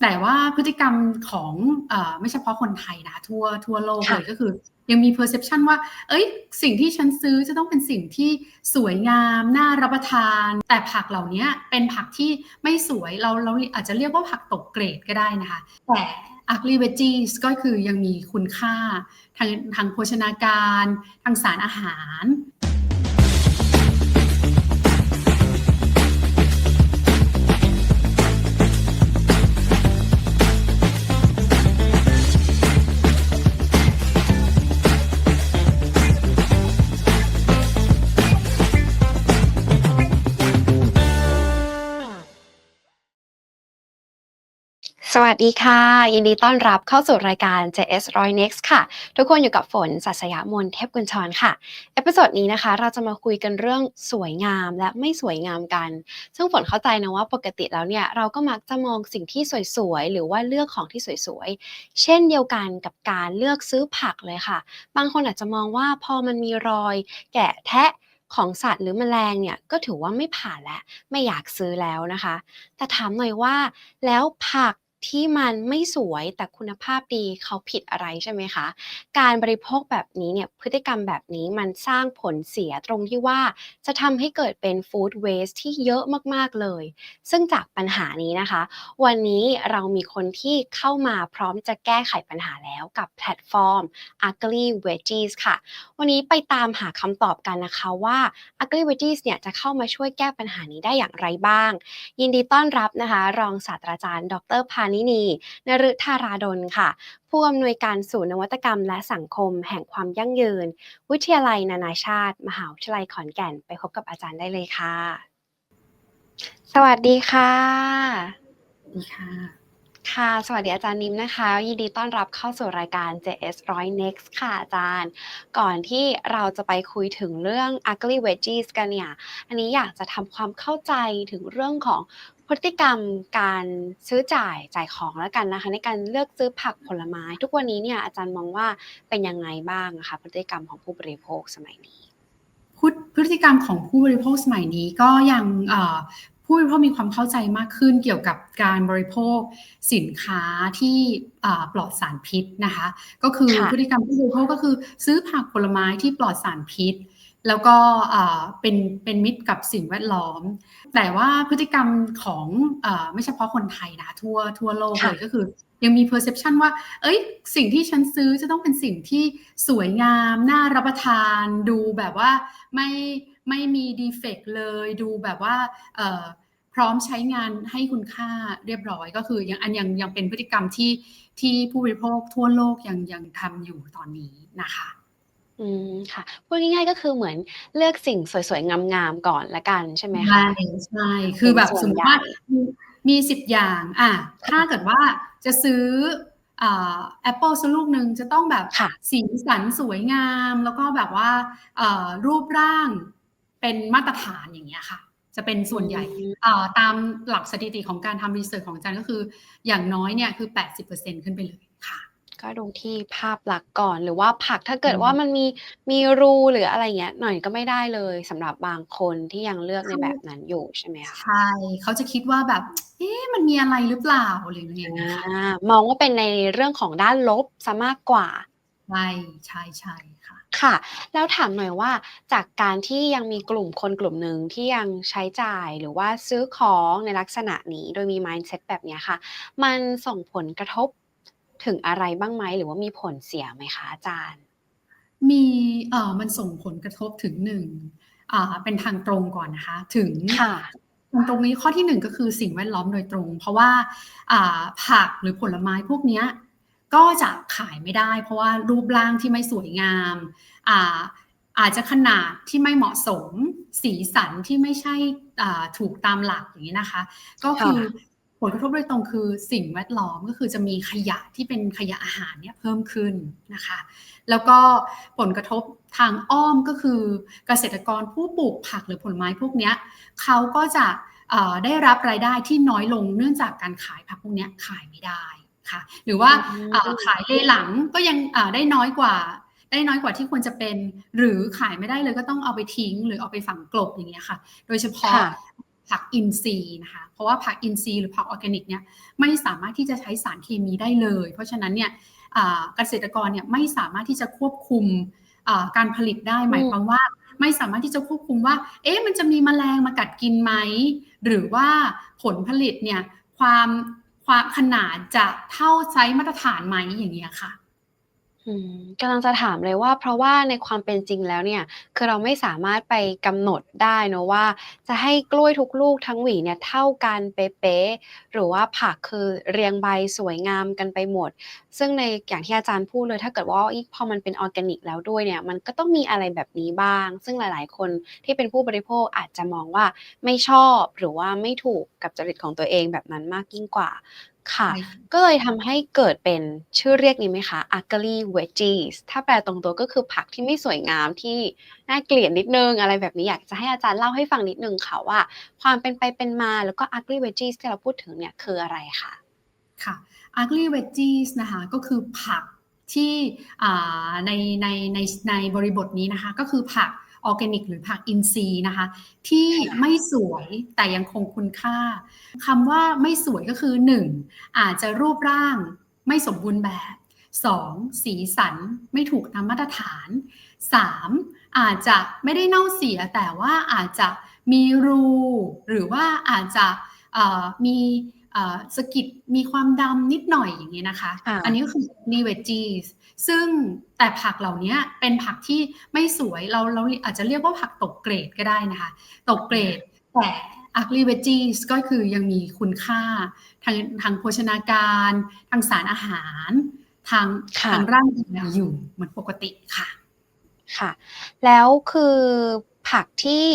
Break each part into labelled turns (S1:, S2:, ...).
S1: แต่ว่าพฤติกรรมของเออไม่เฉพาะคนไทยนะทั่วทั่วโลก
S2: ค่ะ
S1: เลยก็คือ ยังมี perception ว่า เอ้ย สิ่งที่ฉันซื้อจะต้องเป็นสิ่งที่สวยงาม น่ารับประทาน แต่ผักเหล่านี้เป็นผักที่ไม่สวยเราเราอาจจะเรียกว่าผักตกเกรดก็ได้นะคะ แต่ ugly veggies ก็คือยังมีคุณค่าทางทางโภชนาการ ทางสารอาหาร
S2: สวัสดีค่ะ ยินดีต้อนรับเข้าสู่รายการ JS Roy Next ค่ะ ทุกคนอยู่กับฝนสัสยามนเทพกุญชรค่ะ เอพิโซดนี้นะคะ เราจะมาคุยกันเรื่องสวยงามและไม่สวยงามกัน ซึ่งฝนเข้าใจนะว่าปกติแล้วเนี่ย เราก็มักจะมองสิ่งที่สวยๆ หรือว่าเลือกของที่สวยๆ เช่นเดียวกันกับการเลือกซื้อผักเลยค่ะ บางคนอาจจะมองว่าพอมันมีรอย แกะแทะของสัตว์หรือแมลงเนี่ยก็ถือว่าไม่ผ่านแล้วไม่อยากซื้อแล้วนะคะ แต่ถามหน่อยว่า แล้วผัก ที่มันไม่สวยแต่คุณภาพดีเขาผิดอะไรใช่ไหมคะ การบริโภคแบบนี้เนี่ยพฤติกรรมแบบนี้มันสร้างผลเสียตรงที่ว่าจะทำให้เกิดเป็น food waste ที่เยอะมากๆเลย ซึ่งจากปัญหานี้นะคะ วันนี้เรามีคนที่เข้ามาพร้อมจะแก้ไขปัญหาแล้วกับแพลตฟอร์ม Ugly Veggies ค่ะ วันนี้ไปตามหาคำตอบกันนะคะว่า Ugly Veggies เนี่ยจะเข้ามาช่วยแก้ปัญหานี้ได้อย่างไรบ้าง ยินดีต้อนรับนะคะ รองศาสตราจารย์ ดรพานินีนฤธาราดลค่ะ ผู้อำนวยการศูนย์นวัตกรรมและสังคมแห่งความยั่งยืน วิทยาลัยนานาชาติ มหาวิทยาลัยขอนแก่น ไปพบกับอาจารย์ได้เลยค่ะ สวัสดีค่ะ
S1: ดีค่ะ
S2: ค่ะ สวัสดีอาจารย์นิมนะคะ ยินดีต้อนรับเข้าสู่รายการ JS 100 Next ค่ะอาจารย์ ก่อนที่เราจะไปคุยถึงเรื่อง Ugly Veggies กันเนี่ย อันนี้อยากจะทำความเข้าใจถึงเรื่องของ พฤติกรรมการซื้อจ่ายจ่ายของแล้วกันนะคะ ในการเลือกซื้อผักผลไม้ ทุกวันนี้เนี่ยอาจารย์มองว่าเป็นยังไงบ้างนะคะพฤติกรรมของผู้บริโภคสมัยนี้
S1: พุทพฤติกรรมของผู้บริโภคสมัยนี้ก็ยังเอ่อผู้บริโภคมีความเข้าใจมากขึ้นเกี่ยวกับการบริโภคสินค้าที่อ่าปลอดสารพิษนะคะ ก็คือ
S2: ค่ะ
S1: พฤติกรรมผู้บริโภคก็คือซื้อผักผลไม้ที่ปลอดสารพิษ แล้วก็อ่าเป็นเป็นมิตรกับสิ่งแวดล้อม แต่ว่าพฤติกรรมของเออไม่เฉพาะคนไทยนะทั่วทั่วโลก
S2: ค่ะ
S1: เลยก็คือ ยังมี perception ว่า เอ้ย สิ่งที่ฉันซื้อจะต้องเป็นสิ่งที่สวยงาม น่ารับประทาน ดูแบบว่าไม่ไม่มีดีเฟกเลย ดูแบบว่าเอ่อพร้อมใช้งานให้คุณค่าเรียบร้อยก็คือยังอันยังยังเป็นพฤติกรรมที่ที่ผู้บริโภคทั่วโลกยังยังทำอยู่ตอนนี้นะคะ
S2: อืม ค่ะ พูดง่าย ๆ ก็คือเหมือนเลือกสิ่งสวย ๆ งาม ๆ ก่อนละกันใช่ไหมคะ
S1: ใช่ใช่ คือแบบ
S2: เป็นส่
S1: ส
S2: วน
S1: มมติว่า
S2: ใหญ่
S1: มีมีสิบอย่าง อะ ถ้าเกิดว่าจะซื้ออ่าแอปเปิลสักลูกหนึ่งจะต้องแบบ
S2: ค่ะ
S1: สีสันสวยงาม แล้วก็แบบว่าเอ่อรูปร่างเป็นมาตรฐานอย่างเงี้ยค่ะ จะเป็นส่วนใหญ่
S2: อืม
S1: อ่าตามหลักสถิติของการทำรีเสิร์ชของอาจารย์ก็คือ อย่างน้อยเนี่ยคือ 80%ขึ้นไปเลยค่ะ
S2: ก็ดูที่ภาพลักษณ์ก่อน หรือว่าผักถ้าเกิด
S1: อืม
S2: ว่ามันมีมีรูหรืออะไรเงี้ย หน่อยก็ไม่ได้เลยสำหรับบางคนที่ยังเลือกในแบบนั้นอยู่ใช่ไหมคะ
S1: ใช่เขาจะคิดว่าแบบ เอ๊ะมันมีอะไรหรือเปล่าหรืออย่างเงี้ยค่ะ
S2: อ่ามองว่าเป็นในเรื่องของด้านลบซะมากกว่า
S1: ใช่ใช่ใช่ค่ะ
S2: ค่ะ แล้วถามหน่อยว่าจากการที่ยังมีกลุ่มคนกลุ่มหนึ่งที่ยังใช้จ่ายหรือว่าซื้อของในลักษณะนี้โดยมี mindset แบบเนี้ยค่ะ มันส่งผลกระทบ ถึงอะไรบ้างไหมหรือว่ามีผลเสียไหมคะอาจารย์
S1: มีเอ่อมันส่งผลกระทบถึงหนึ่งอ่าเป็นทางตรงก่อนนะคะถึง
S2: ค่ะ
S1: ทางตรงนี้ข้อที่หนึ่งก็คือสิ่งแวดล้อมโดยตรง เพราะว่าอ่าผักหรือผลไม้พวกเนี้ยก็จะขายไม่ได้ เพราะว่ารูปร่างที่ไม่สวยงามอ่าอาจจะขนาดที่ไม่เหมาะสมสีสันที่ไม่ใช่อ่าถูกตามหลักอย่างนี้นะคะ ก็คือ
S2: ค่ะ
S1: ผลกระทบโดยตรงคือสิ่งแวดล้อมก็คือจะมีขยะที่เป็นขยะอาหารเนี่ยเพิ่มขึ้นนะคะ แล้วก็ผลกระทบทางอ้อมก็คือเกษตรกรผู้ปลูกผักหรือผลไม้พวกเนี้ยเขาก็จะได้รับรายได้ที่น้อยลงเนื่องจากการขายผักพวกเนี้ยขายไม่ได้ค่ะหรือว่าขายเลหลังก็ยังได้น้อยกว่า ได้น้อยกว่าที่ควรจะเป็น หรือขายไม่ได้เลยก็ต้องเอาไปทิ้ง หรือเอาไปฝังกลบอย่างเงี้ยค่ะ โดยเฉพาะ ผักอินทรีย์นะคะเพราะว่าผักอินทรีย์หรือผักออร์แกนิกเนี่ยไม่สามารถที่จะใช้สารเคมีได้เลย เพราะฉะนั้นเนี่ยเกษตรกรเนี่ยไม่สามารถที่จะควบคุมการผลิตได้หมายความว่าไม่สามารถที่จะควบคุมว่า เอ๊ะ มันจะมีแมลงมากัดกินไหม หรือว่าผลผลิตเนี่ย ความ ความขนาดจะเท่าไซส์มาตรฐานไหมอย่างเงี้ยค่ะ
S2: อืมกำลังจะถามเลยว่า เพราะว่าในความเป็นจริงแล้วเนี่ย คือเราไม่สามารถไปกำหนดได้เนอะว่า จะให้กล้วยทุกลูกทั้งหวีเนี่ยเท่ากันเป๊ะๆหรือว่าผักคือเรียงใบสวยงามกันไปหมด ซึ่งในอย่างที่อาจารย์พูดเลย ถ้าเกิดว่าอีกพอมันเป็นออร์แกนิกแล้วด้วยเนี่ย มันก็ต้องมีอะไรแบบนี้บ้าง ซึ่งหลายๆ คนที่เป็นผู้บริโภคอาจจะมองว่าไม่ชอบหรือว่าไม่ถูกกับจริตของตัวเองแบบนั้นมากยิ่งกว่า ค่ะ
S1: ใช่
S2: ก็เลยทำให้เกิดเป็นชื่อเรียกนี้ไหมคะ ugly veggies ถ้าแปลตรงตัวก็คือผักที่ไม่สวยงามที่น่าเกลียดนิดนึงอะไรแบบนี้อยากจะให้อาจารย์เล่าให้ฟังนิดนึงค่ะว่า ความเป็นไปเป็นมาแล้วก็ ugly veggies ที่เราพูดถึงเนี่ยคืออะไรคะ
S1: ค่ะ ugly veggies นะคะก็คือผักที่อ่าในในในในบริบทนี้นะคะ ก็คือผัก ออร์แกนิก หรือผักอินทรีย์นะคะ ที่ไม่สวยแต่ยังคงคุณค่าคำว่าไม่สวยก็คือ 1. อาจจะรูปร่างไม่สมบูรณ์แบบ 2. สีสันไม่ถูกตามมาตรฐาน 3. อาจจะไม่ได้เน่าเสียแต่ว่าอาจจะมีรู หรือว่าอาจจะมี สะกิดมีความดำนิดหน่อยอย่างนี้นะคะ
S2: ค่ะ
S1: อันนี้ก็คือ ugly veggies ซึ่งแต่ผักเหล่านี้เป็นผักที่ไม่สวยเราเราอาจจะเรียกว่าผักตกเกรดก็ได้นะคะ ตกเกรดแต่ ugly veggies ก็คือยังมีคุณค่าทางทางโภชนาการ ทางสารอาหาร ทาง
S2: ค่ะ
S1: ทางร่างกายอยู่เหมือนปกติค่ะ
S2: ค่ะ แล้วคือผักที่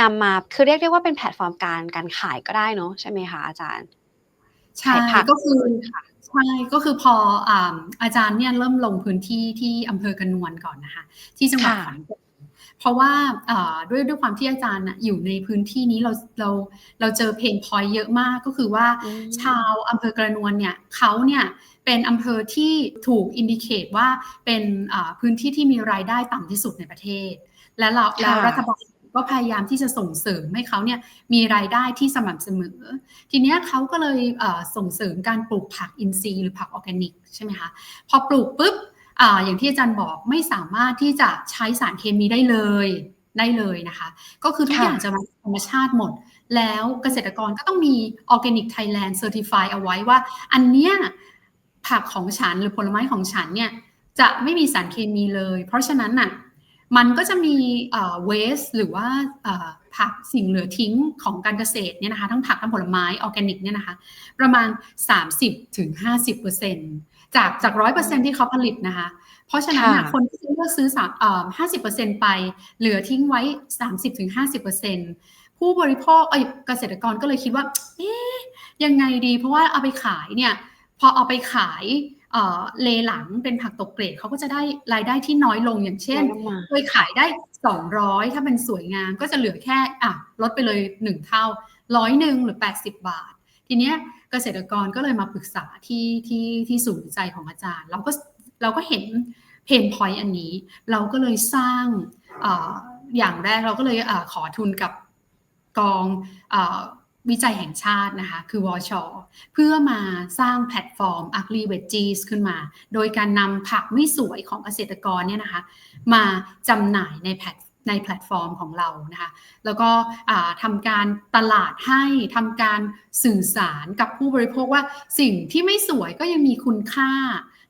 S2: นำมาคือเรียกได้ว่าเป็นแพลตฟอร์มการการขายก็ได้เนอะใช่ไหมคะอาจารย์
S1: ใช่
S2: ขายผัก
S1: ก็คือ
S2: ค่ะ
S1: ใช่ก็คือพออ่าอาจารย์เนี่ยเริ่มลงพื้นที่ที่อำเภอกระนวนก่อนนะคะที่จังหวัด
S2: ค่ะ
S1: ขอนแก่นเพราะว่าอ่าด้วยด้วยความที่อาจารย์น่ะอยู่ในพื้นที่นี้เราเราเราเจอเพนพอยต์เยอะมากก็คือว่า
S2: อืม
S1: ชาวอำเภอกระนวนเนี่ยเขาเนี่ยเป็นอำเภอที่ถูกอินดิเคตว่าเป็นอ่าพื้นที่ที่มีรายได้ต่ำที่สุดในประเทศ และเราแล้วรัฐบาล ก็พยายามที่จะส่งเสริมให้เขาเนี่ยมีรายได้ที่สม่ำเสมอ ทีเนี้ยเขาก็เลยส่งเสริมการปลูกผักอินทรีย์หรือผักออร์แกนิกใช่ไหมคะพอปลูกปุ๊บออย่างที่อาจารย์บอกไม่สามารถที่จะใช้สารเคมีได้เลยได้เลยนะคะ ก็คือทุกอย่างจะมาธรรมชาติหมด แล้วเกษตรกรก็ต้องมี Organic Thailand Certify เอาไว้ว่า อันเนี้ยผักของฉันหรือผลไม้ของฉันเนี่ยจะไม่มีสารเคมีเลย เพราะฉะนั้นน่ะ มันก็จะมีเวสหรือว่าเอ่อผักสิ่งเหลือทิ้งของการเกษตรเนี่ยนะคะทั้งผักทั้งผลไม้ออร์แกนิกเนี่ยนะคะประมาณ 30ถึง50เปอร์เซ็นจากจากร้อยเปอร์เซ็นที่เขาผลิตนะคะ เพราะฉะนั้นน่ะ
S2: ค่ะ
S1: คนที่เลือกซื้อสามเอ่อห้าสิบเปอร์เซ็นไป เหลือทิ้งไว้สามสิบถึงห้าสิบเปอร์เซ็นผู้บริโภคเอ้ยเกษตรกรก็เลยคิดว่า เอ๊ะยังไงดี เพราะว่าเอาไปขายเนี่ย พอเอาไปขาย เอ่อเลหลังเป็นผักตกเกรดเขาก็จะได้รายได้ที่น้อยลงอย่างเช่น
S2: ลงมา
S1: เคยขายได้ 200 ถ้าเป็นสวยงามก็จะเหลือแค่อะลดไปเลย 1 เท่าร้อยหนึ่งหรือ 80 บาท ทีเนี้ยเกษตรกรก็เลยมาปรึกษาที่ที่ที่ศูนย์วิจัยของอาจารย์ เราก็เราก็เห็นเพนพอยต์อันนี้ เราก็เลยสร้างอาอย่างแรกเราก็เลยอาขอทุนกับกองอา วิจัยแห่งชาตินะคะคือวชเพื่อมาสร้างแพลตฟอร์ม Ugly Veggies ขึ้นมา โดยการนำผักไม่สวยของเกษตรกรเนี่ยนะคะมาจำหน่ายในแพลตในแพลตฟอร์มของเรานะคะแล้วก็อ่าทำการตลาดให้ทำการสื่อสารกับผู้บริโภคว่าสิ่งที่ไม่สวยก็ยังมีคุณค่า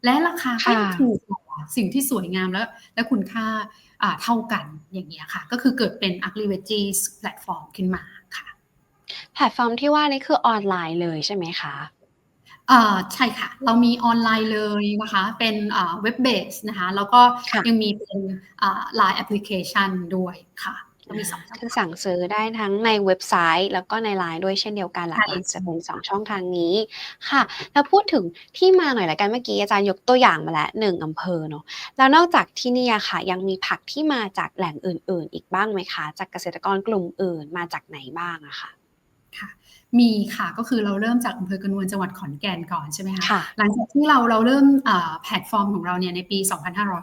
S1: และราคาก็ยัง
S2: ค่ะ
S1: ถูกกว่าสิ่งที่สวยงามและและคุณค่าอ่าเท่ากันอย่างเงี้ยค่ะ ก็คือเกิดเป็น Ugly Veggies แพลตฟอร์มขึ้นมาค่ะ
S2: แพลตฟอร์มที่ว่านี่คือออนไลน์เลยใช่ไหมคะ
S1: อ่าใช่ค่ะ เรามีออนไลน์เลยนะคะ เป็นเว็บเบสนะคะ แล้วก็
S2: ค่ะ
S1: ยังมีเป็นไลน์แอปพลิเคชันด้วยค่ะก็มีสองช่อง
S2: คือ
S1: ทาง
S2: สั่งซื้อได้ทั้งในเว็บไซต์ แล้วก็ในไลน์ด้วยเช่นเดียวกันหลั
S1: ใช่
S2: กๆจะเป็นสองช่องทางนี้ค่ะ แล้วพูดถึงที่มาหน่อยละกันเมื่อกี้อาจารย์ยกตัวอย่างมาแล้วหนึ่งอำเภอเนาะแล้วนอกจากที่นี่อะค่ะ ยังมีผักที่มาจากแหล่งอื่น ๆ อีกบ้างไหมคะ จากเกษตรกรกลุ่มอื่นมาจากไหนบ้างอะค่ะ
S1: ค่ะ มีค่ะก็คือเราเริ่มจากอำเภอกระนวนจังหวัดขอนแก่นก่อนใช่ไหมคะ
S2: ค่ะ
S1: หลังจากที่เราเราเริ่มอ่าแพลตฟอร์มของเราเนี่ยในปี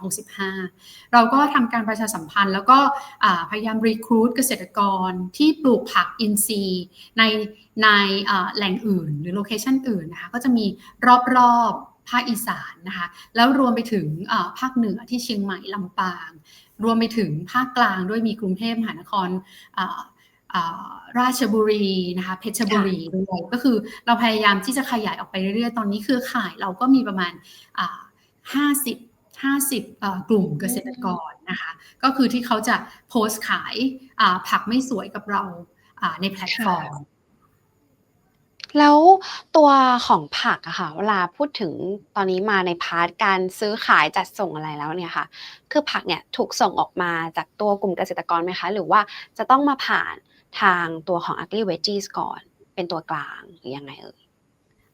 S1: 2565 เราก็ทำการประชาสัมพันธ์ แล้วก็อ่าพยายามรีครูดเกษตรกรที่ปลูกผักอินทรีย์ในในอ่าแหล่งอื่น หรือโลเคชันอื่นนะคะก็จะมีรอบๆภาคอีสานนะคะแล้วรวมไปถึงอ่าภาคเหนือที่เชียงใหม่ลำปาง รวมไปถึงภาคกลางด้วยมีกรุงเทพมหานครอ่าอ่า ราชบุรีนะคะเพชรบุรีด้วยก็คือเราพยายามที่จะขยายออกไปเรื่อยๆ ตอนนี้เครือข่ายเราก็มีประมาณอ่า50 50เอ่อกลุ่มเกษตรกรนะคะก็คือที่เขาจะโพสต์ขายอ่าผักไม่สวยกับเราอ่าในแพลตฟอร์ม
S2: แล้วตัวของผักอะค่ะเวลาพูดถึงตอนนี้มาในพาร์ทการซื้อขายจัดส่งอะไรแล้วเนี่ยค่ะ คือผักเนี่ยถูกส่งออกมาจากตัวกลุ่มเกษตรกรไหมคะ หรือว่าจะต้องมาผ่าน ทางตัวของ Ugly Veggies ก่อนเป็นตัวกลางหรือยังไงเอ่ย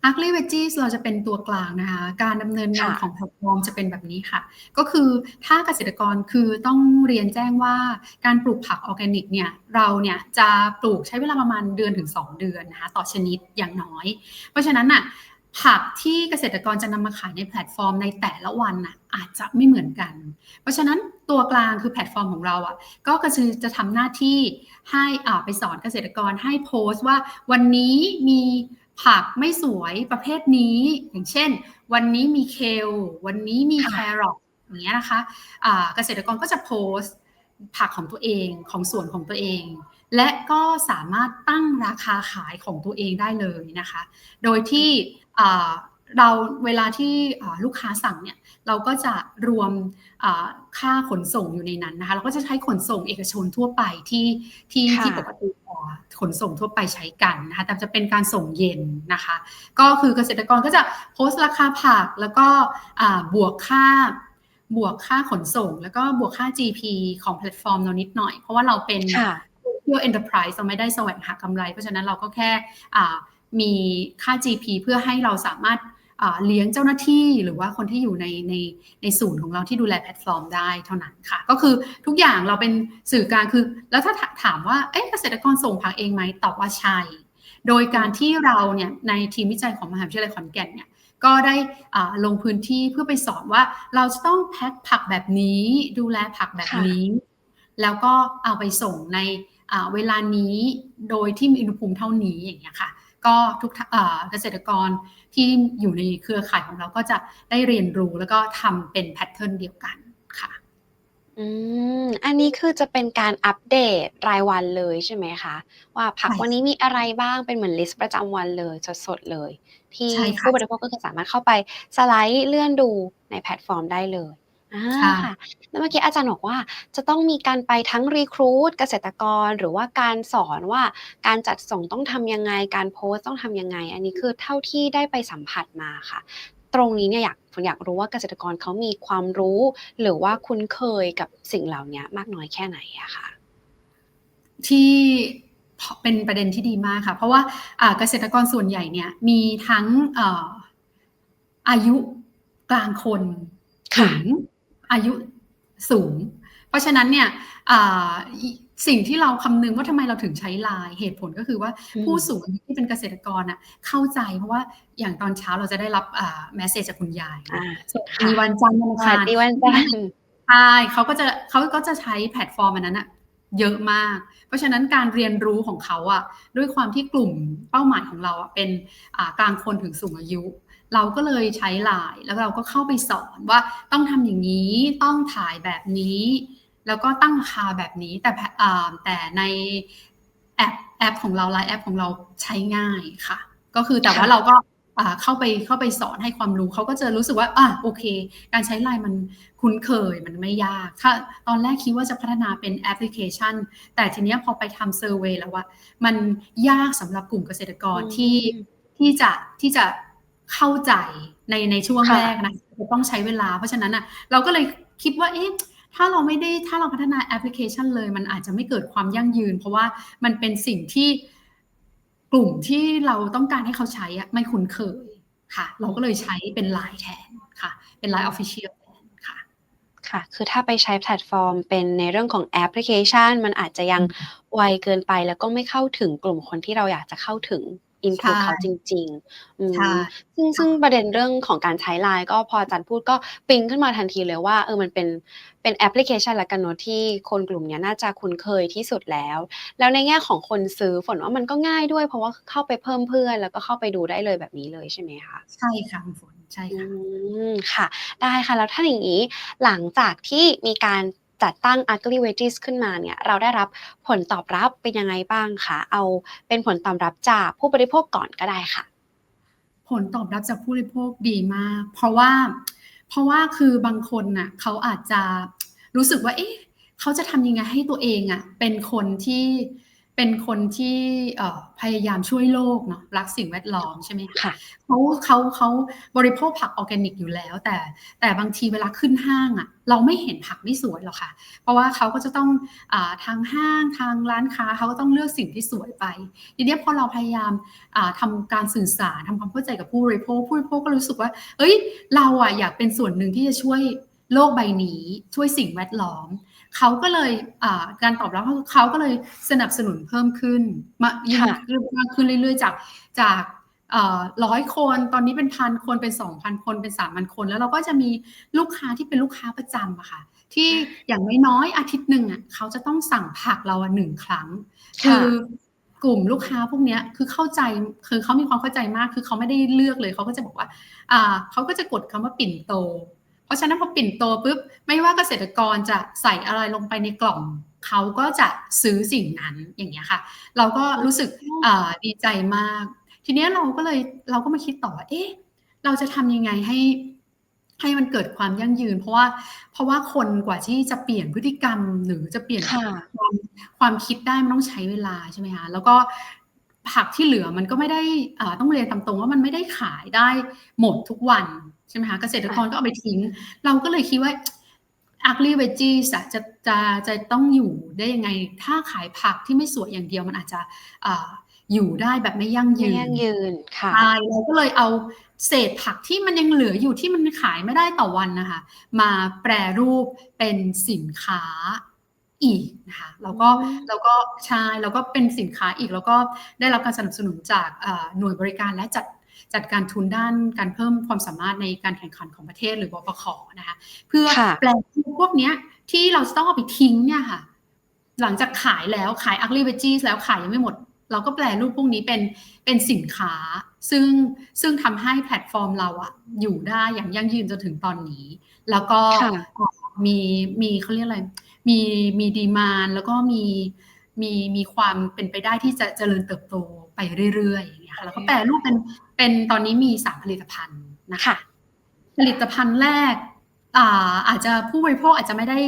S1: Ugly Veggies เราจะเป็นตัวกลางนะคะ การดำเนินงาน
S2: ค่ะ
S1: ของแพลตฟอร์มจะเป็นแบบนี้ค่ะ ก็คือถ้าเกษตรกรคือต้องเรียนแจ้งว่าการปลูกผักออร์แกนิกเนี่ยเราเนี่ยจะปลูกใช้เวลาประมาณเดือนถึง 2 เดือนนะคะต่อชนิดอย่างน้อย เพราะฉะนั้นน่ะ ผักที่เกษตรกรจะนำมาขายในแพลตฟอร์มในแต่ละวันน่ะอาจจะไม่เหมือนกัน เพราะฉะนั้นตัวกลางคือแพลตฟอร์มของเราอะก็คือจะทำหน้าที่ให้อ่าไปสอนเกษตรกรให้โพสต์ว่าวันนี้มีผักไม่สวยประเภทนี้ อย่างเช่น วันนี้มีเคลวันนี้มีแครอทอย่างเงี้ยนะคะอ่าเกษตรกรก็จะโพสต์ผักของตัวเองของสวนของตัวเอง และก็สามารถตั้งราคาขายของตัวเองได้เลยนะคะ โดยที่อ่าเราเวลาที่อ่าลูกค้าสั่งเนี่ยเราก็จะรวมอ่าค่าขนส่งอยู่ในนั้นนะคะเราก็จะใช้ขนส่งเอกชนทั่วไปที่ที่
S2: ค่ะ
S1: ที่ปกติอ่าขนส่งทั่วไปใช้กันนะคะแต่จะเป็นการส่งเย็นนะคะ ก็คือเกษตรกรก็จะโพสต์ราคาผักแล้วก็อ่าบวกค่าบวกค่าขนส่ง แล้วก็บวกค่า GP ของแพลตฟอร์มเรานิดหน่อย เพราะว่าเราเป็น
S2: ค่ะ
S1: เพื่อ enterprise เราไม่ได้แสวงหากำไร เพราะฉะนั้นเราก็แค่มีค่า GP เพื่อให้เราสามารถเลี้ยงเจ้าหน้าที่หรือว่าคนที่อยู่ในในในศูนย์ของเราที่ดูแลแพลตฟอร์มได้เท่านั้นค่ะ ก็คือทุกอย่างเราเป็นสื่อกลางคือ แล้วถ้าถามว่าเอ๊ะเกษตรกรส่งผักเองไหมตอบว่าใช่โดยการที่เราเนี่ยในทีมวิจัยของมหาวิทยาลัยขอนแก่นเนี่ยก็ได้ลงพื้นที่เพื่อไปสอนว่าเราจะต้องแพ็คผักแบบนี้ ดูแลผักแบบนี้ แล้วก็เอาไปส่งใน เวลานี้โดยที่มีอุณหภูมิเท่านี้อย่างเงี้ยค่ะ ก็ทุกท่าอ่าเกษตรกรที่อยู่ในเครือข่ายของเราก็จะได้เรียนรู้แล้วก็ทำเป็นแพทเทิร์นเดียวกันค่ะ
S2: อืมอันนี้คือจะเป็นการอัปเดตรายวันเลยใช่ไหมคะ ว่าผัก
S1: ใช่
S2: วันนี้มีอะไรบ้างเป็นเหมือนลิสต์ประจำวันเลยสดๆเลย ที่
S1: ใช่ค่ะ
S2: ผู้บริโภคก็คือสามารถเข้าไปสไลด์เลื่อนดูในแพลตฟอร์มได้เลย อ่า
S1: ค่ะ
S2: ค่ะแล้วเมื่อกี้อาจารย์บอกว่าจะต้องมีการไปทั้งรีครูดเกษตรกรหรือว่าการสอนว่าการจัดส่งต้องทำยังไง การโพสต์ต้องทำยังไง อันนี้คือเท่าที่ได้ไปสัมผัสมาค่ะ ตรงนี้เนี่ยอยากผมอยากรู้ว่าเกษตรกรเขามีความรู้ หรือว่าคุ้นเคยกับสิ่งเหล่านี้มากน้อยแค่ไหนอะค่ะ
S1: ที่เป็นประเด็นที่ดีมากค่ะ เพราะว่าอ่าเกษตรกรส่วนใหญ่เนี่ยมีทั้งเอ่ออายุกลางคน
S2: ค่ะ
S1: ถึง อายุสูง เพราะฉะนั้นเนี่ยอ่าสิ่งที่เราคำนึงว่าทำไมเราถึงใช้ไลน์เหตุผลก็คือว่า
S2: อืม
S1: ผู้สูงอายุที่เป็นเกษตรกรอะเข้าใจเพราะว่าอย่างตอนเช้าเราจะได้รับอ่าแมสเซจจากคุณยาย
S2: อ่า
S1: สวัสดีวันจันทร์วันอัง
S2: สวั
S1: คา
S2: ส
S1: ร
S2: ดีวันจันทร์
S1: ใช่เขาก็จะเขาก็จะใช้แพลตฟอร์มอันนั้นอะเยอะมาก เพราะฉะนั้นการเรียนรู้ของเขาอะด้วยความที่กลุ่มเป้าหมายของเราอะเป็นอ่ากลางคนถึงสูงอายุ เราก็เลยใช้ไลน์แล้วเราก็เข้าไปสอนว่าต้องทำอย่างนี้ต้องถ่ายแบบนี้ แล้วก็ตั้งราคาแบบนี้แต่แพอ่าแต่ในแอปแอปของเราไลน์แอปของเราใช้ง่ายค่ะ ก็คือแต่ว่า
S2: ค่ะ
S1: เราก็อ่าเข้าไปเข้าไปสอนให้ความรู้เขาก็จะรู้สึกว่าอะโอเค การใช้ไลน์มันคุ้นเคยมันไม่ยากถ้าตอนแรกคิดว่าจะพัฒนาเป็นแอปพลิเคชัน แต่ทีเนี้ยพอไปทำเซอร์เวยแล้วว่า มันยากสำหรับกลุ่มเกษตรกรที่ที่จะที่จะ เข้าใจในในช่วง
S2: ค่ะ
S1: แรกนะจะต้องใช้เวลา เพราะฉะนั้นอะเราก็เลยคิดว่าเอ๊ะถ้าเราไม่ได้ถ้าเราพัฒนาแอปพลิเคชันเลย มันอาจจะไม่เกิดความยั่งยืน เพราะว่ามันเป็นสิ่งที่กลุ่มที่เราต้องการให้เขาใช้อะไม่คุ้นเคยค่ะ เราก็เลยใช้เป็นไลน์แทนค่ะ เป็นไลน์ออฟฟิเชียลแทนค่ะ
S2: ค่ะ คือถ้าไปใช้แพลตฟอร์มเป็นในเรื่องของแอปพลิเคชัน มันอาจจะยังไวเกินไปแล้วก็ไม่เข้าถึงกลุ่มคนที่เราอยากจะเข้าถึง include
S1: ใช่
S2: เขาจริงๆอืม
S1: ใช่
S2: ซึ่งซึ่งประเด็นเรื่องของการใช้ LINE ก็พออาจารย์พูดก็ปิ๊งขึ้นมาทันทีเลยว่าเออมันเป็นเป็นแอปพลิเคชันละกันเนาะที่คนกลุ่มเนี้ยน่าจะคุ้นเคยที่สุดแล้ว แล้วในแง่ของคนซื้อฝนว่ามันก็ง่ายด้วย เพราะว่าเข้าไปเพิ่มเพื่อน แล้วก็เข้าไปดูได้เลยแบบนี้เลยใช่ไหมคะ
S1: ใช่ค่ะคุณฝนใช่
S2: อื
S1: ค่ะ
S2: มค่ะ ได้ค่ะแล้วถ้าอย่างนี้หลังจากที่มีการ จัดตั้ง Ugly Wages ขึ้นมาเนี่ยเราได้รับผลตอบรับเป็นยังไงบ้างคะเอาเป็นผลตอบรับจากผู้บริโภคก่อนก็ได้ค่ะ
S1: ผลตอบรับจากผู้บริโภคดีมาก เพราะว่าเพราะว่าคือบางคนน่ะเขาอาจจะรู้สึกว่าเอ๊ะเขาจะทำยังไงให้ตัวเองอะเป็นคนที่ เป็นคนที่เอ่อพยายามช่วยโลกเนาะรักสิ่งแวดล้อมใช่ไหมคะ
S2: ค่ะ
S1: เขาเขาเขาบริโภคผักออร์แกนิกอยู่แล้ว แต่แต่บางทีเวลาขึ้นห้างอะ เราไม่เห็นผักไม่สวยหรอกค่ะ เพราะว่าเขาก็จะต้องอาทางห้างทางร้านค้าเขาก็ต้องเลือกสิ่งที่สวยไปทีเนี้ยพอเราพยายามอ่าทำการสื่อสารทำความเข้าใจกับผู้บริโภคผู้บริโภคก็รู้สึกว่า เอ้ย เราอะอยากเป็นส่วนหนึ่งที่จะช่วยโลกใบนี้ช่วยสิ่งแวดล้อม เขาก็เลยอ่าการตอบรับเขาเขาก็เลยสนับสนุนเพิ่มขึ้นมายิ่ง
S2: ค่ะ
S1: มากขึ้นเรื่อยๆ จากจากร้อยคนตอนนี้เป็นพันคนเป็นสองพันคนเป็นสามพันคน แล้วเราก็จะมีลูกค้าที่เป็นลูกค้าประจำอะค่ะ ที่อย่างน้อยๆอาทิตย์หนึ่งอะเขาจะต้องสั่งผักเราอะหนึ่งครั้ง
S2: ค่ะ
S1: คือกลุ่มลูกค้าพวกเนี้ยคือเข้าใจคือเขามีความเข้าใจมากคือเขาไม่ได้เลือกเลยเขาก็จะบอกว่า อ่าเขาก็จะกดคำว่าปิ่นโตเพ ราะฉะนั้นพอปิ่นโตปุ๊บไม่ว่าเกษตรกรจะใส่อะไรลงไปในกล่องเขาก็จะซื้อสิ่งนั้นอย่างเงี้ยค่ะ เราก็รู้สึกอ่าดีใจมาก ทีเนี้ยเราก็เลยเราก็มาคิดต่อว่าเอ๊ะเราจะทำยังไงให้ให้มันเกิดความยั่งยืน เพราะว่าเพราะว่าคนกว่าที่จะเปลี่ยนพฤติกรรมหรือจะเปลี่ยน
S2: ค่ะ
S1: ความความคิดได้มันต้องใช้เวลาใช่ไหมคะแล้วก็ ผักที่เหลือมันก็ไม่ได้อ่าต้องเรียนตามตรงว่ามันไม่ได้ขายได้หมดทุกวันใช่ไหมคะเกษตรกรก็เอาไปทิ้ง เราก็เลยคิดว่า ugly veggies อะจะจะจะต้องอยู่ได้ยังไง ถ้าขายผักที่ไม่สวยอย่างเดียวมันอาจจะอ่าอยู่ได้แบบไม่ยั่ง
S2: ไม่
S1: ยืน
S2: ยั่งยืนค่ะ
S1: ใช่เราก็เลยเอาเศษผักที่มันยังเหลืออยู่ที่มันขายไม่ได้ต่อวันนะคะ มาแปรรูปเป็นสินค้า อีกนะคะแล้วก็
S2: อืม
S1: แล้วก็ใช่แล้วก็เป็นสินค้าอีกแล้วก็ได้รับการสนับสนุนจากเอ่อหน่วยบริการและจัดจัดการทุนด้านการเพิ่มความสามารถในการแข่งขันของประเทศหรือบปคนะคะเพื่อ
S2: ค่ะ
S1: แปลรูปพวกเนี้ยที่เราจะต้องเอาไปทิ้งเนี่ยค่ะ หลังจากขายแล้วขาย ugly veggies แล้วขายยังไม่หมด เราก็แปลรูปพวกนี้เป็นเป็นสินค้า ซึ่งซึ่งทำให้แพลตฟอร์มเราอะอยู่ได้อย่างยั่งยืนจนถึงตอนนี้ แล้วก็
S2: ค่ะ
S1: มีมีเขาเรียกอะไร มีมีดีมานแล้วก็มีมีมีความเป็นไปได้ที่จะเจริญเติบโตไปเรื่อยๆอย่างเงี้ยค่ะแล้วก็แปลรูปเป็นเป็นตอนนี้มีสามผลิตภัณฑ์นะคะ
S2: ค่ะ
S1: ผลิตภัณฑ์แรกอ่าอาจจะผู้บริโภคอาจจะไม่ได้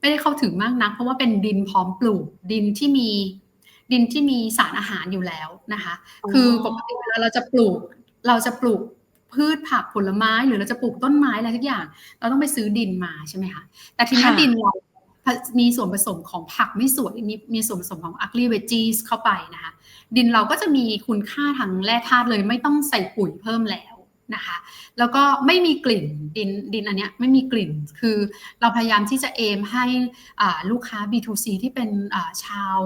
S1: ไม่ได้เข้าถึงมากนัก เพราะว่าเป็นดินพร้อมปลูกดินที่มีดินที่มีสารอาหารอยู่แล้วนะคะ
S2: อ๋อ
S1: คือปกติเวลาเราจะปลูก เราจะปลูกพืชผักผลไม้ หรือเราจะปลูกต้นไม้อะไรทุกอย่าง เราต้องไปซื้อดินมาใช่ไหมคะแต่ทีนี้
S2: ค่ะ
S1: ดินเรา มีส่วนผสมของผักไม่สวยมีมีส่วนผสมของ ugly veggies เข้าไปนะคะดินเราก็จะมีคุณค่าทางแร่ธาตุเลยไม่ต้องใส่ปุ๋ยเพิ่มแล้วนะคะแล้วก็ไม่มีกลิ่นดินดินอันเนี้ยไม่มีกลิ่นคือเราพยายามที่จะเอมให้อ่าลูกค้า B2C ที่เป็นอ่าชาว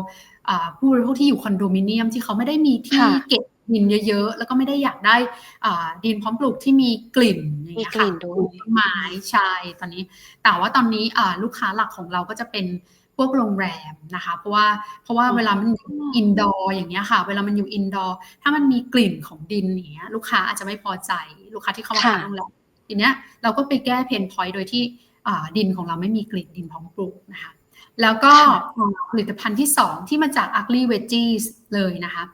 S1: อ่าผู้บริโภคที่อยู่คอนโดมิเนียมที่เขาไม่ได้มีที่
S2: ค่ะ
S1: เก็บ ดินเยอะ ๆ แล้วก็ไม่ได้อยากได้อ่าดินพร้อมปลูกที่มีกลิ่นอย่างเงี้ย
S2: มีกลิ่
S1: ค่ะ
S2: นด้วย
S1: ปลูกต้นไม้ใช่ตอนนี้ แต่ว่าตอนนี้อ่าลูกค้าหลักของเราก็จะเป็นพวกโรงแรมนะคะ เพราะว่าเพราะว่าเวลามันอยู่อินดอร์อย่างเงี้ยค่ะ เวลามันอยู่อินดอร์ถ้ามันมีกลิ่นของดินอย่างเงี้ยลูกค้าอาจจะไม่พอใจลูกค้าที่เข้ามา
S2: ค่ะ
S1: พักโรงแรมทีเนี้ยเราก็ไปแก้เพนพอยต์โดยที่อ่าดินของเราไม่มีกลิ่นดินพร้อมปลูกนะคะแล้วก็ผลิตภัณฑ์ที่สองที่มาจาก ugly veggies เลยนะคะ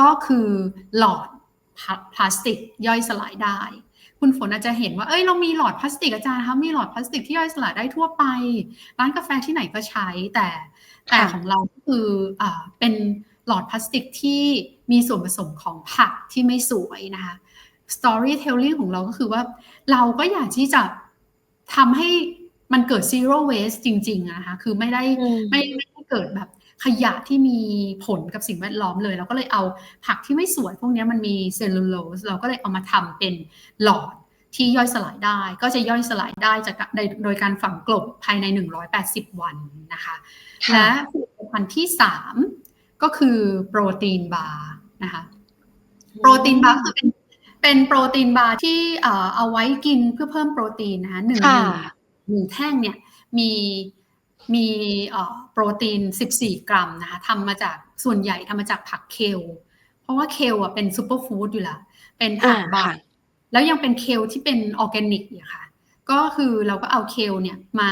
S1: ก็คือหลอดพลาสติกย่อยสลายได้ คุณฝนอาจจะเห็นว่าเอ้ยเรามีหลอดพลาสติกอาจารย์คะมีหลอดพลาสติกที่ย่อยสลายได้ทั่วไป ร้านกาแฟที่ไหนก็ใช้แต่แต่
S2: ค่ะ
S1: ของเราก็คืออ่าเป็นหลอดพลาสติกที่มีส่วนผสมของผักที่ไม่สวยนะคะ storytelling ของเราก็คือว่าเราก็อยากที่จะทำให้มันเกิด zero waste จริงๆอะนะคะคือไม่ได้
S2: อืม
S1: ไม่ไม่ได้เกิดแบบ ขยะที่มีผลกับสิ่งแวดล้อมเลย เราก็เลยเอาผักที่ไม่สวยพวกเนี้ยมันมีเซลลูโลสเราก็เลยเอามาทำเป็นหลอดที่ย่อยสลายได้ ก็จะย่อยสลายได้จากการโดยการฝังกลบภายใน 180 วันนะคะ
S2: ค่ะ
S1: และผลิตภัณฑ์ที่ 3 ก็คือโปรตีนบาร์นะคะโปรตีนบาร์คือเป็นเป็นโปรตีนบาร์ที่เอ่อเอาไว้กินเพื่อเพิ่มโปรตีนนะคะหนึ่ง
S2: ค่ะ
S1: หนึ่งหนึ่งแท่งเนี่ยมี มีเอ่อโปรตีน 14 กรัมนะคะทำมาจากส่วนใหญ่ทำมาจากผักเคล เพราะว่าเคลอะเป็นซูเปอร์ฟู้ดอยู่แล้วเป็นผัก
S2: อ่า
S1: บา
S2: ค่ะ
S1: ร์แล้วยังเป็นเคลที่เป็นออร์แกนิกอยู่ค่ะ ก็คือเราก็เอาเคลเนี่ยมา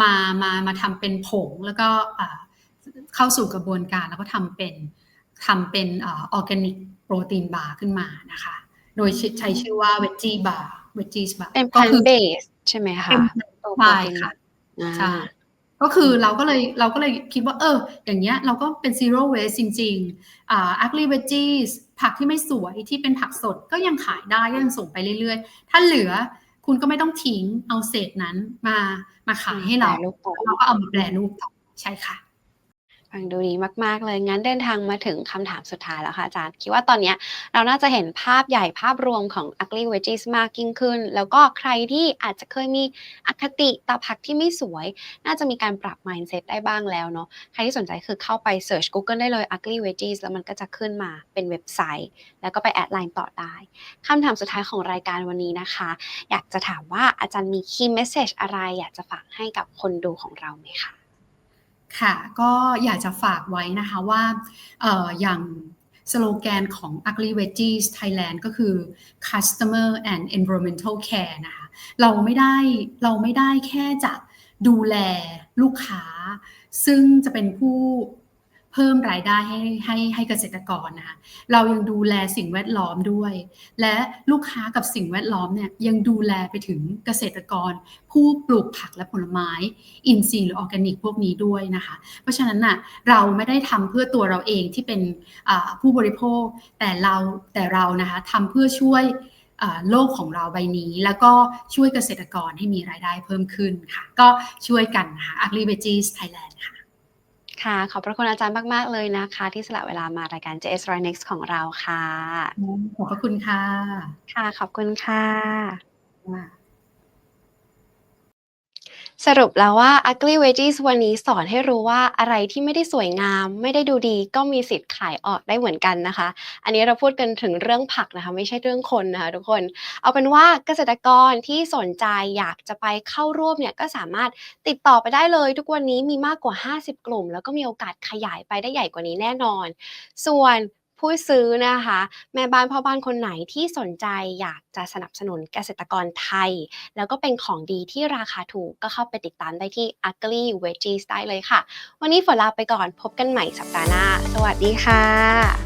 S1: มามามาทำเป็นผงแล้วก็อ่าเข้าสู่กระบวนการแล้วก็ทำเป็นทำเป็นออร์แกนิกโปรตีนบาร์ขึ้นมานะคะ โดยใช้ชื่อว่าเวจจี้บาร์เวจจี้บาร์
S2: เป็น
S1: ก็
S2: plant
S1: คือ
S2: based ใช่ไหมคะ
S1: เป็น
S2: ตัว
S1: ใช่
S2: โปรตีน
S1: ค่ะ
S2: อ่า
S1: ใช่ ก็คือเราก็เลยเราก็เลยคิดว่าเออ อย่างเงี้ยเราก็เป็น zero waste จริงๆอ่า ugly veggies ผักที่ไม่สวยที่เป็นผักสดก็ยังขายได้ก็ยังส่งไปเรื่อยๆ ถ้าเหลือคุณก็ไม่ต้องทิ้งเอาเศษนั้นมามาขายให้เรา
S2: แปรรูปต่อ
S1: เราก็เอามาแปรรูปต่อใช่ค่ะ
S2: ฟังดูดีมาก ๆ เลย งั้นเดินทางมาถึงคำถามสุดท้ายแล้วค่ะอาจารย์ คิดว่าตอนเนี้ยเราน่าจะเห็นภาพใหญ่ภาพรวมของ ugly veggies มากยิ่งขึ้น แล้วก็ใครที่อาจจะเคยมีอคติต่อผักที่ไม่สวย น่าจะมีการปรับ mindset ได้บ้างแล้วเนาะ ใครที่สนใจคือเข้าไป search Google ได้เลย ugly veggies แล้วมันก็จะขึ้นมาเป็นเว็บไซต์ แล้วก็ไปแอดไลน์ต่อได้คำถามสุดท้ายของรายการวันนี้นะคะ อยากจะถามว่าอาจารย์มี key message อะไร อยากจะฝากให้กับคนดูของเราไหมคะ
S1: ค่ะ ก็อยากจะฝากไว้นะคะว่าอออย่างสโลแกนของ Ugly Veggies Thailand ก็คือ Customer and Environmental Care นะคะ เราไม่ได้เราไม่ได้แค่จะดูแลลูกค้า ซึ่งจะเป็นผู้ เพิ่มรายได้ให้ให้ให้เกษตรกรนะคะเรายังดูแลสิ่งแวดล้อมด้วย และลูกค้ากับสิ่งแวดล้อมเนี่ยยังดูแลไปถึงเกษตรกร ผู้ปลูกผักและผลไม้ อินทรีย์หรือออร์แกนิกพวกนี้ด้วยนะคะ เพราะฉะนั้นน่ะเราไม่ได้ทำเพื่อตัวเราเองที่เป็นผู้บริโภคแต่เราแต่เรานะคะทำเพื่อช่วยโลกของเราใบนี้ แล้วก็ช่วยเกษตรกรให้มีรายได้เพิ่มขึ้นค่ะ ก็ช่วยกันนะคะ Ugly Veggies Thailand ค่ะ
S2: ค่ะ ขอบพระคุณอาจารย์มาก ๆ เลยนะคะ ที่สละเวลามารายการ JS r i Next ของเราค่ะ
S1: ขอบพระคุณค่ะ
S2: ค่ะ ขอบคุณค่ะ สรุปแล้วว่า Ugly Veggies วันนี้สอนให้รู้ว่าอะไรที่ไม่ได้สวยงาม ไม่ได้ดูดีก็มีสิทธิ์ขายออกได้เหมือนกันนะคะ อันนี้เราพูดกันถึงเรื่องผักนะคะ ไม่ใช่เรื่องคนนะคะทุกคน เอาเป็นว่าเกษตรกรที่สนใจอยากจะไปเข้าร่วมเนี่ยก็สามารถติดต่อไปได้เลย ทุกวันนี้มีมากกว่า 50 กลุ่ม แล้วก็มีโอกาสขยายไปได้ใหญ่กว่านี้แน่นอน ส่วน ผู้ซื้อนะคะ แม่บ้านพ่อบ้านคนไหนที่สนใจอยากจะสนับสนุนเกษตรกรไทย แล้วก็เป็นของดีที่ราคาถูกก็เข้าไปติดตามได้ที่ Ugly Veggies ได้เลยค่ะ วันนี้ฝนลาไปก่อนพบกันใหม่สัปดาห์หน้า สวัสดีค่ะ